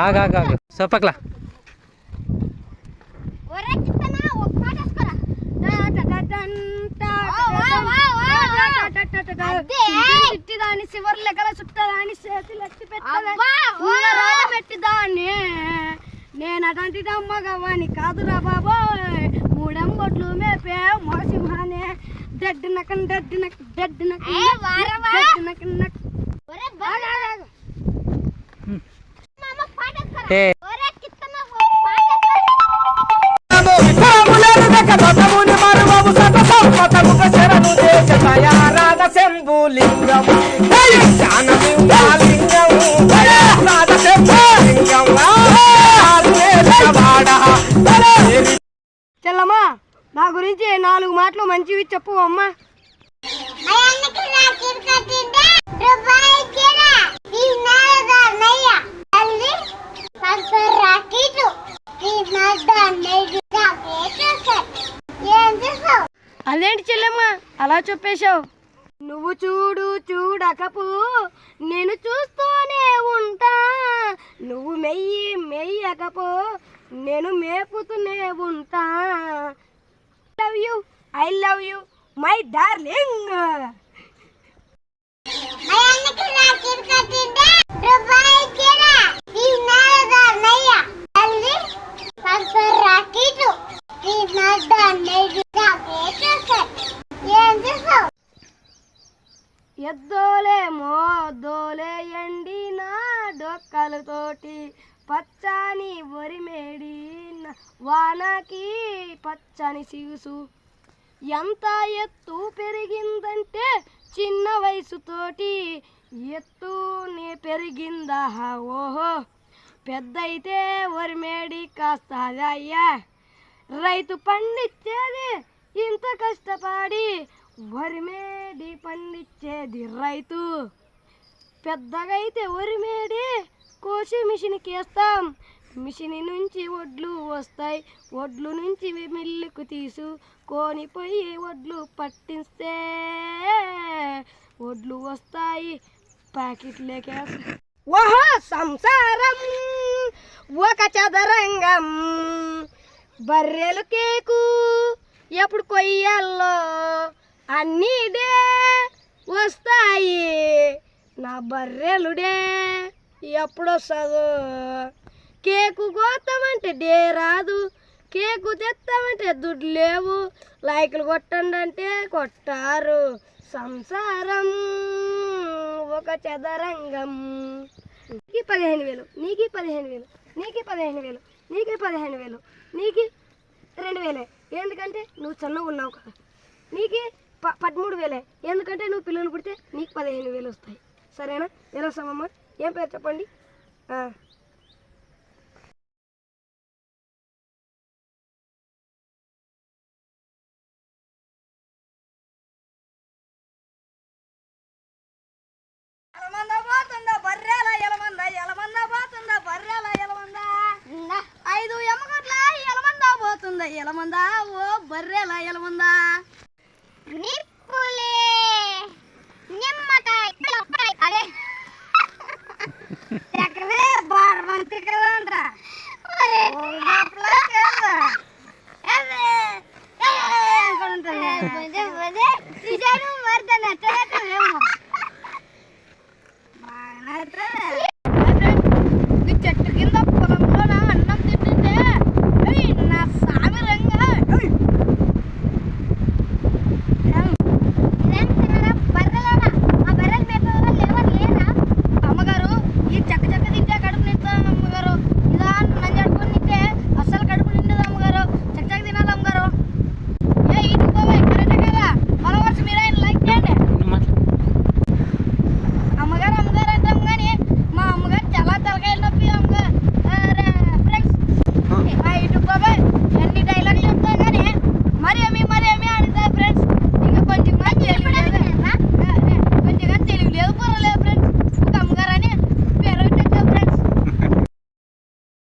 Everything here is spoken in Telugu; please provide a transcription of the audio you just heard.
ఆగు ఆగు ఆగు చెప్పకలా ఒరే చిత్తనా ఒక పాట వేసుకోరా అదే. దాని చివరి లెక్కల చేతులు ఎత్తి దాన్ని నేను అటువంటి అమ్మగవ్వని కాదురా బాబోయ్ మూడెంబొట్లు మేపే మోసింహానే దెడ్ నకన్ దెడ్ నక్ గురించి నాలుగు మాటలు మంచివి చెప్పు అమ్మా. అదేంటి చెల్లెమ్మ? అలా చెప్పేశావు. నువ్వు చూడు చూడకపో. నేను చూస్తూనే ఉంటా. నువ్వు మెయ్యి మెయ్యకపో. నేను మేపుతూనే ఉంటా. Love you I love you my darling అయ్యన్నకి నా ఎండి నా కిర తోటి డొక్కలతోటి. పచ్చని వరిమేడి వానకి పచ్చని సిగుసు. ఎంత ఎత్తు పెరిగిందంటే చిన్న వయసుతోటి ఎత్తునే పెరిగిందా ఓహో. పెద్దయితే వరిమేడి కాస్తాది అయ్యా. రైతు పండించేది ఇంత కష్టపడి వరిమేడి పండించేది రైతు. పెద్దగైతే వరిమేడి కోసి మిషన్కి వేస్తాం మిషన్ నుంచి వడ్లు వస్తాయి. వడ్లు నుంచి మిల్లుకు తీసు. కోనిపోయి వడ్లు పట్టిస్తే వడ్లు వస్తాయి. ప్యాకెట్లేకే ఓహో సంసారం ఒక చదరంగం. బర్రెలు కేకు ఎప్పుడు కొయ్యాలో? అన్నీడే వస్తాయి. నా బర్రెలుడే ఎప్పుడొస్తుందో కేకు కోస్తామంటే డే రాదు. కేకు తెస్తామంటే దుడ్డు లేవు. లైకులు కొట్టండి అంటే కొట్టారు. సంసారం ఒక చదరంగం. నీకు పదిహేను వేలు నీకు పదిహేను వేలు నీకు పదిహేను వేలు నీకు పదిహేను వేలు నీకు రెండు వేలే. ఎందుకంటే నువ్వు చిన్నగా ఉన్నావు కదా. నీకు ప పదమూడు వేలే. ఎందుకంటే నువ్వు పిల్లలు పుడితే నీకు పదిహేను వేలు వస్తాయి. సరేనా? ఎలా ఏం పేరు చెప్పండి? పోతుందా ఎలమంద ఓ బర్రెల ఎలమంద నిప్పులే నిమ్మకాయ నిమ్మకాయ అదే ఎక్కడే బారమంతి కదంట్రా